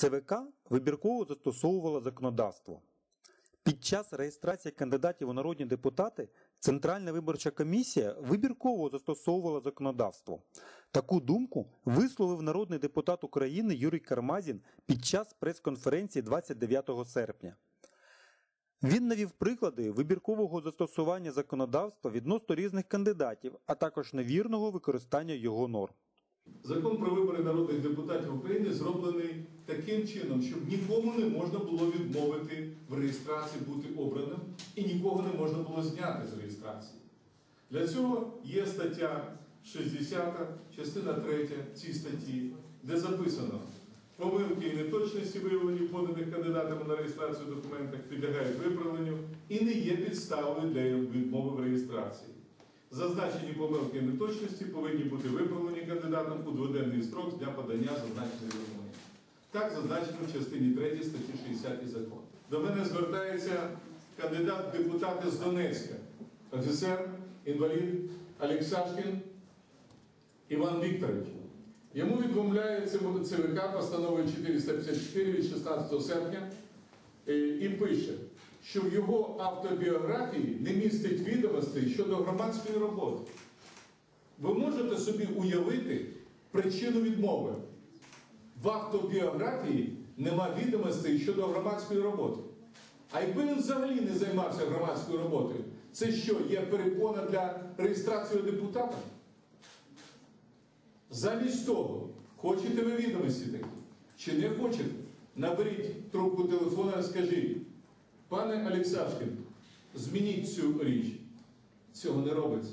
ЦВК вибірково застосовувала законодавство. Під час реєстрації кандидатів у народні депутати Центральна виборча комісія вибірково застосовувала законодавство. Таку думку висловив народний депутат України Юрій Кармазін під час прес-конференції 29 серпня. Він навів приклади вибіркового застосування законодавства відносно різних кандидатів, а також невірного використання його норм. Закон про вибори народних депутатів України зроблений таким чином, щоб нікому не можна було відмовити в реєстрації бути обраним і нікого не можна було зняти з реєстрації. Для цього є стаття 60, частина 3 цієї статті, де записано помилки і неточності, виявлені поданих кандидатами на реєстрацію в документах, підлягають виправленню і не є підставою для відмови в реєстрації. Зазначені помилки і неточності повинні бути виправлені кандидатом у дводенний строк з дня подання зазначеної вимоги. Так зазначено в частині 3 статті 60 закону. До мене звертається кандидат в депутати з Донецька, офіцер, інвалід Олексашкін Іван Вікторович. Йому відмовляє ЦВК постановою 454 від 16 серпня е, і пише, що в його автобіографії не містить відомостей щодо громадської роботи. Ви можете собі уявити причину відмови. В автобіографії нема відомостей щодо громадської роботи. А якби він взагалі не займався громадською роботою, це що, є перепона для реєстрації депутата? Замість того, хочете ви відомості такі, чи не хочете, наберіть трубку телефона і скажіть, пане Олексашкін, змініть цю річ. Цього не робиться.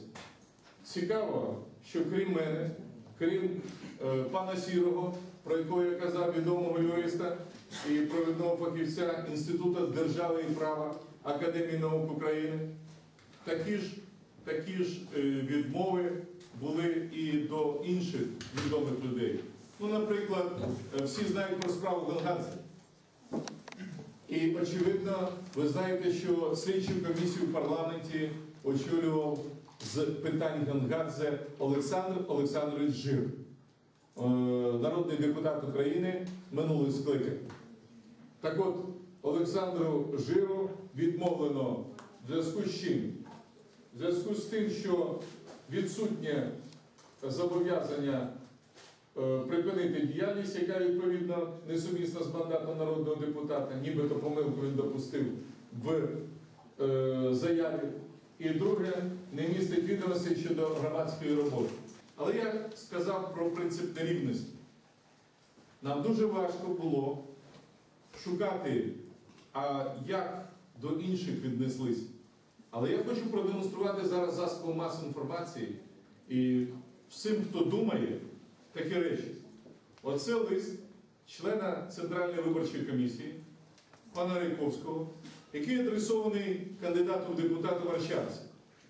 Цікаво, що крім мене, крім е, пана Сірого, про якого я казав відомого юриста і провідного фахівця Інституту держави і права Академії наук України, такі ж, такі ж е, відмови були і до інших відомих людей. Ну, наприклад, е, всі знають про справу Гонгадзе. І, очевидно, ви знаєте, що слідчу комісію в парламенті очолював з питань Гонгадзе Олександр Олександрович Жир, е, народний депутат України минулих скликань. Так от, Олександру Жиру відмовлено в зв'язку з чим? В зв'язку з тим, що відсутнє зобов'язання припинити діяльність, яка відповідно несумісна з мандатом народного депутата, нібито помилку він допустив в е, заяві. І друге, не містить відомостей щодо громадської роботи. Але я сказав про принцип нерівності. Нам дуже важко було шукати, а як до інших віднеслись. Але я хочу продемонструвати зараз засобом масової інформації і всім, хто думає такі речі. Оце лист члена Центральної виборчої комісії пана Райковського, який адресований кандидату в депутати Варшавця.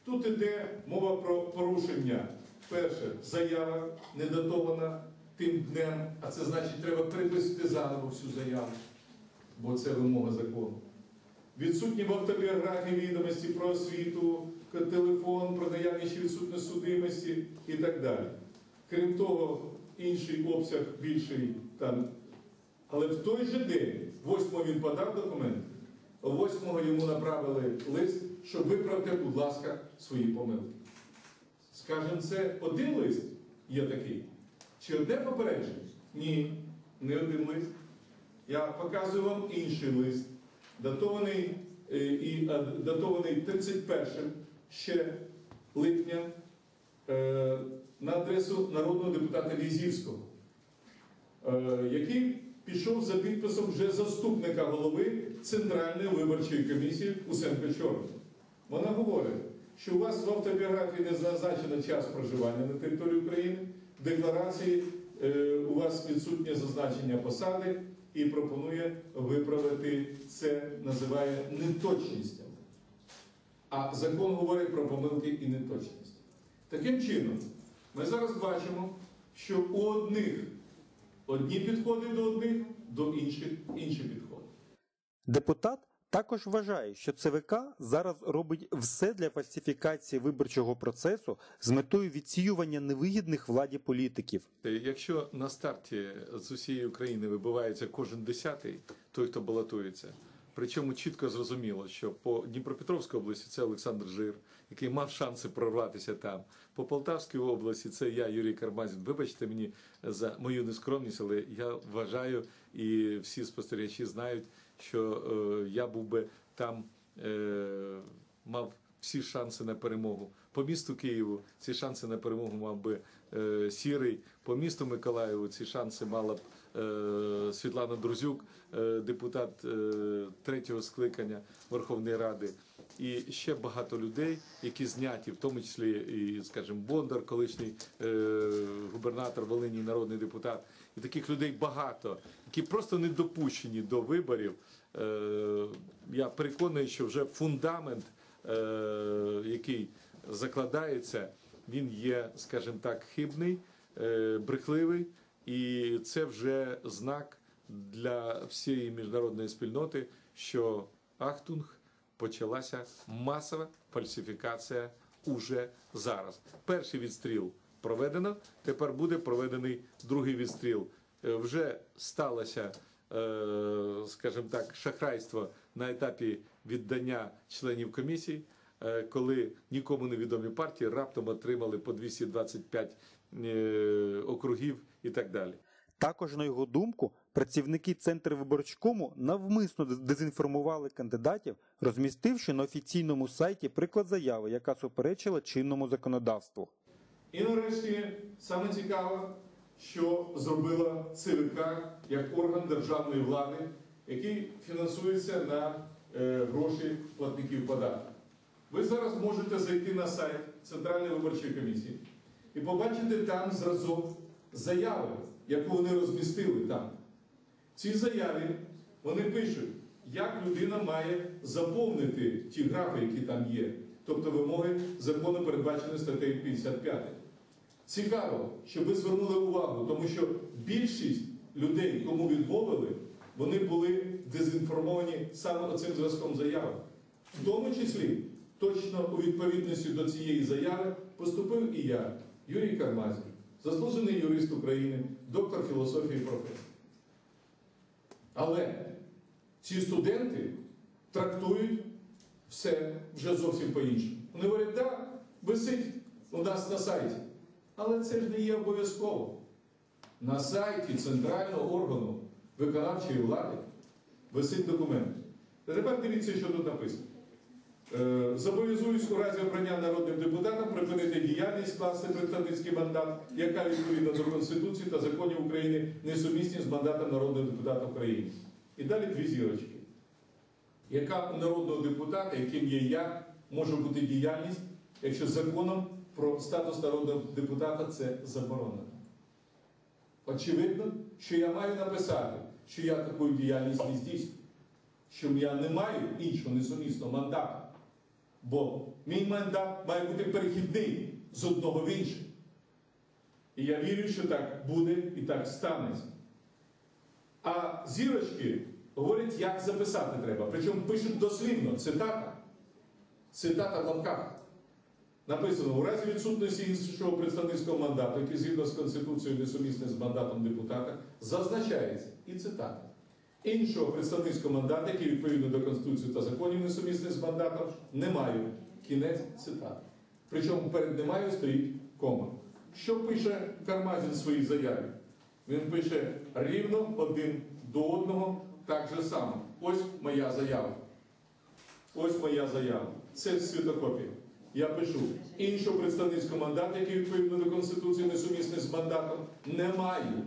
Тут йде мова про порушення. Перше, заява не датована тим днем, а це значить, треба переписати заново всю заяву, бо це вимога закону. Відсутні в автобіографії відомості про освіту, телефон, про наявність чи відсутність судимості і так далі. Крім того, інший обсяг більший там. Але в той же день, 8-го він подав документ, 8-го йому направили лист, що виправте, будь ласка, свої помилки. Скажемо, це один лист є такий. Чи одне попередження? Ні, не один лист. Я показую вам інший лист, датований, е, і, датований 31 ще липня е, на адресу народного депутата Лізівського, е, який пішов за підписом вже заступника голови Центральної виборчої комісії Усенко Чорного. Вона говорить, що у вас в автобіографії не зазначено час проживання на території України, в декларації е, у вас відсутнє зазначення посади і пропонує виправити це, називає неточністями. А закон говорить про помилки і неточності. Таким чином, ми зараз бачимо, що у одних одні підходи до одних, до інших інші підходи. Депутат Також вважає, що ЦВК зараз робить все для фальсифікації виборчого процесу з метою відсіювання невигідних владі політиків. Е, Якщо на старті з усієї України вибивається кожен десятий, той, хто балотується, причому чітко зрозуміло, що по Дніпропетровській області це Олександр Жир, який мав шанси прорватися там. По Полтавській області це я, Юрій Кармазін. Вибачте мені за мою нескромність, але я вважаю, і всі спостерігачі знають, що е, я був би там, е, всі шанси на перемогу. По місту Києву ці шанси на перемогу мав би е, Сірий. По місту Миколаєву ці шанси мала б е, Світлана Друзюк, е, депутат е, третього скликання Верховної Ради. І ще багато людей, які зняті, в тому числі і, скажімо, Бондар, колишній е, губернатор Волині, народний депутат. І таких людей багато, які просто не допущені до виборів. Е, я переконаний, що вже фундамент, який закладається, він є, скажімо так, хибний, е, брехливий, і це вже знак для всієї міжнародної спільноти, що Ахтунг почалася масова фальсифікація уже зараз. Перший відстріл проведено, тепер буде проведений другий відстріл. Е, Вже сталося, е, скажімо так, шахрайство на етапі віддання членів комісій, е, коли нікому невідомі партії раптом отримали по 225 е, округів і так далі. Також, на його думку, працівники Центру виборчкому навмисно дезінформували кандидатів, розмістивши на офіційному сайті приклад заяви, яка суперечила чинному законодавству. І нарешті саме цікаве, що зробила ЦВК як орган державної влади, який фінансується на е, гроші платників податків. Ви зараз можете зайти на сайт Центральної виборчої комісії і побачити там зразок заяви, яку вони розмістили там. В цій заяві вони пишуть, як людина має заповнити ті графи, які там є, тобто вимоги закону передбачені статтею 55. Цікаво, щоб ви звернули увагу, тому що більшість людей, кому відмовили, вони були дезінформовані саме оцим зразком заяви. В тому числі, точно у відповідності до цієї заяви поступив і я, Юрій Кармазін, заслужений юрист України, доктор філософії професії. Але ці студенти трактують все вже зовсім по-іншому. Вони говорять, так, висить у нас на сайті. Але це ж не є обов'язково. На сайті центрального органу виконавчої влади висить документ. Тепер дивіться, що тут написано. Е, Зобов'язуюсь у разі обрання народним депутатом припинити діяльність, скласти представницький мандат, яка відповідно до Конституції та законів України несумісні з мандатом народного депутата України. І далі дві зірочки. Яка у народного депутата, яким є я, може бути діяльність, якщо законом про статус народного депутата це заборонено? Очевидно, що я маю написати, що я таку діяльність не здійснюю, що я не маю іншого несумісного мандату. Бо мій мандат має бути перехідний з одного в інший. І я вірю, що так буде і так станеться. А зірочки говорять, як записати треба. Причому пишуть дослівно цитата. Цитата в лапках. Написано, у разі відсутності іншого представницького мандату, який згідно з Конституцією несумісний з мандатом депутата, зазначається і цитата. Іншого представницького мандату, який відповідно до Конституції та законів несумісний з мандатом, не маю. Кінець цитати. Причому перед немає стоїть кома. Що пише Кармазін в своїй заяві? Він пише рівно один до одного так же само. Ось моя заява. Ось моя заява. Це світокопія. Я пишу іншого представницького мандату, який відповідно до Конституції несумісний з мандатом, не маю.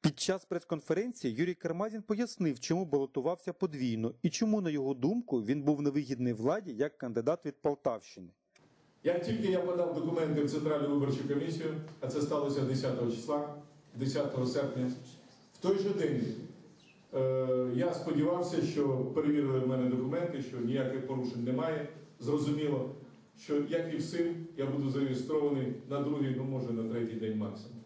Під час прес-конференції Юрій Кармазін пояснив, чому балотувався подвійно і чому, на його думку, він був невигідний владі як кандидат від Полтавщини. Як тільки я подав документи в Центральну виборчу комісію, а це сталося 10 числа, 10 серпня, в той же день е, я сподівався, що перевірили в мене документи, що ніяких порушень немає. Зрозуміло, що як і всім, я буду зареєстрований на другий, ну може на третій день максимум.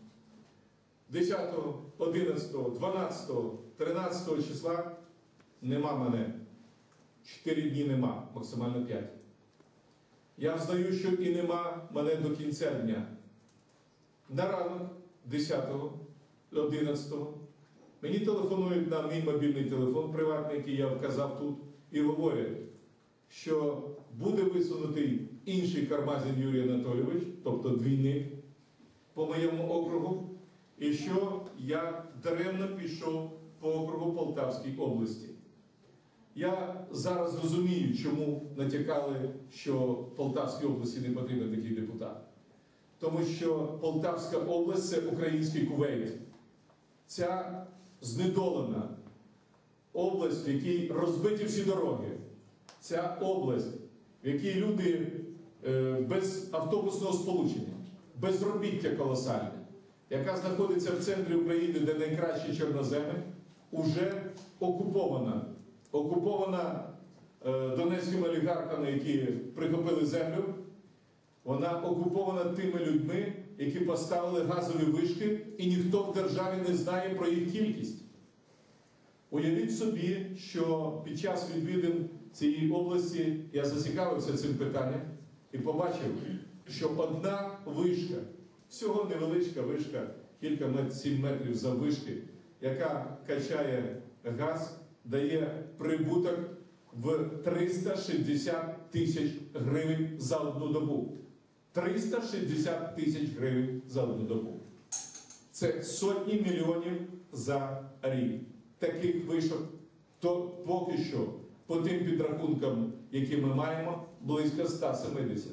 10, 11, 12, 13 числа нема мене. 4 дні нема, максимально 5. Я взнаю, що і нема мене до кінця дня. На ранок 10-го, 11-го мені телефонують на мій мобільний телефон приватний, який я вказав тут, і говорять, що буде висунутий інший Кармазін Юрій Анатолійович, тобто двійник, по моєму округу, і що я даремно пішов по округу Полтавській області. Я зараз розумію, чому натякали, що Полтавській області не потрібен такий депутат. Тому що Полтавська область це український кувейт. Ця знедолена область, в якій розбиті всі дороги. Ця область, в якій люди без автобусного сполучення, безробіття колосальне, яка знаходиться в центрі України, де найкращі чорноземи, уже окупована. Окупована е, донецькими олігархами, які прихопили землю. Вона окупована тими людьми, які поставили газові вишки, і ніхто в державі не знає про їх кількість. Уявіть собі, що під час відвідин цієї області я зацікавився цим питанням і побачив, що одна вишка, всього невеличка вишка, кілька мет, сім метрів за вишки, яка качає газ, дає прибуток в 360 тисяч гривень за одну добу. 360 тисяч гривень за одну добу. Це сотні мільйонів за рік. Таких вишок, то поки що, по тим підрахункам, які ми маємо, близько 170.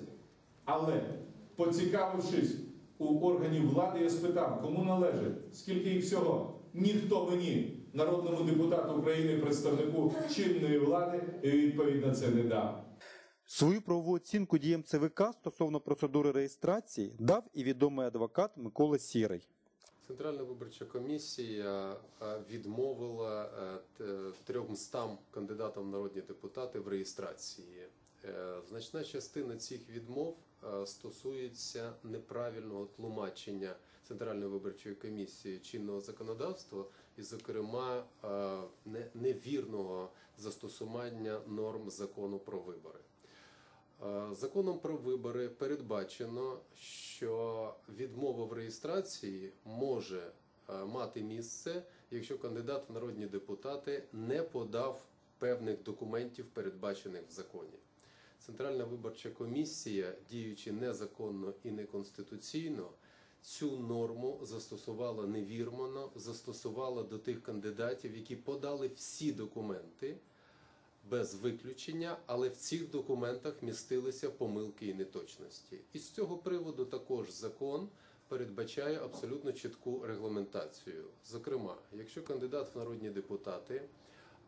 Але, поцікавившись у органів влади, я спитав, кому належить, скільки їх всього. Ніхто мені, народному депутату України, представнику чинної влади, відповідь на це не дав. Свою правову оцінку діям ЦВК стосовно процедури реєстрації дав і відомий адвокат Микола Сірий. Центральна виборча комісія е, відмовила е, т- 300 кандидатам в народні депутати в реєстрації. Е, Значна частина цих відмов е, стосується неправильного тлумачення Центральної виборчої комісії чинного законодавства, і, зокрема, е, невірного застосування норм закону про вибори. Е, Законом про вибори передбачено, що відмова в реєстрації може е, мати місце, якщо кандидат в народні депутати не подав певних документів, передбачених в законі. Центральна виборча комісія, діючи незаконно і неконституційно, цю норму застосувала невірмано, застосувала до тих кандидатів, які подали всі документи без виключення, але в цих документах містилися помилки і неточності. І з цього приводу також закон передбачає абсолютно чітку регламентацію. Зокрема, якщо кандидат в народні депутати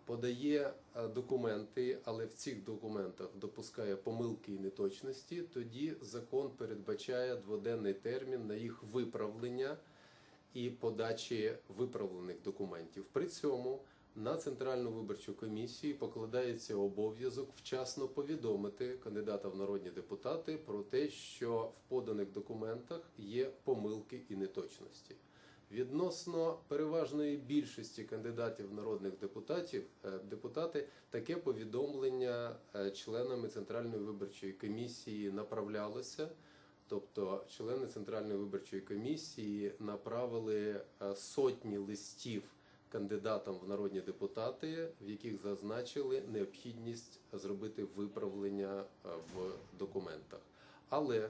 подає е, документи, але в цих документах допускає помилки і неточності, тоді закон передбачає дводенний термін на їх виправлення і подачі виправлених документів. При цьому на Центральну виборчу комісію покладається обов'язок вчасно повідомити кандидата в народні депутати про те, що в поданих документах є помилки і неточності. Відносно переважної більшості кандидатів народних депутатів, е, депутати таке повідомлення е, членами Центральної виборчої комісії направлялося. Тобто члени Центральної виборчої комісії направили е, сотні листів кандидатам в народні депутати, в яких зазначили необхідність зробити виправлення е, в документах. Але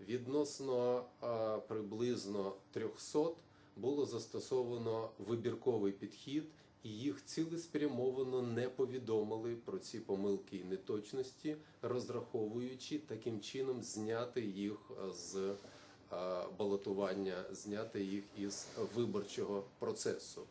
відносно е, приблизно 300 було застосовано вибірковий підхід, і їх цілеспрямовано не повідомили про ці помилки і неточності, розраховуючи таким чином зняти їх е, з балотування, зняти їх із виборчого процесу.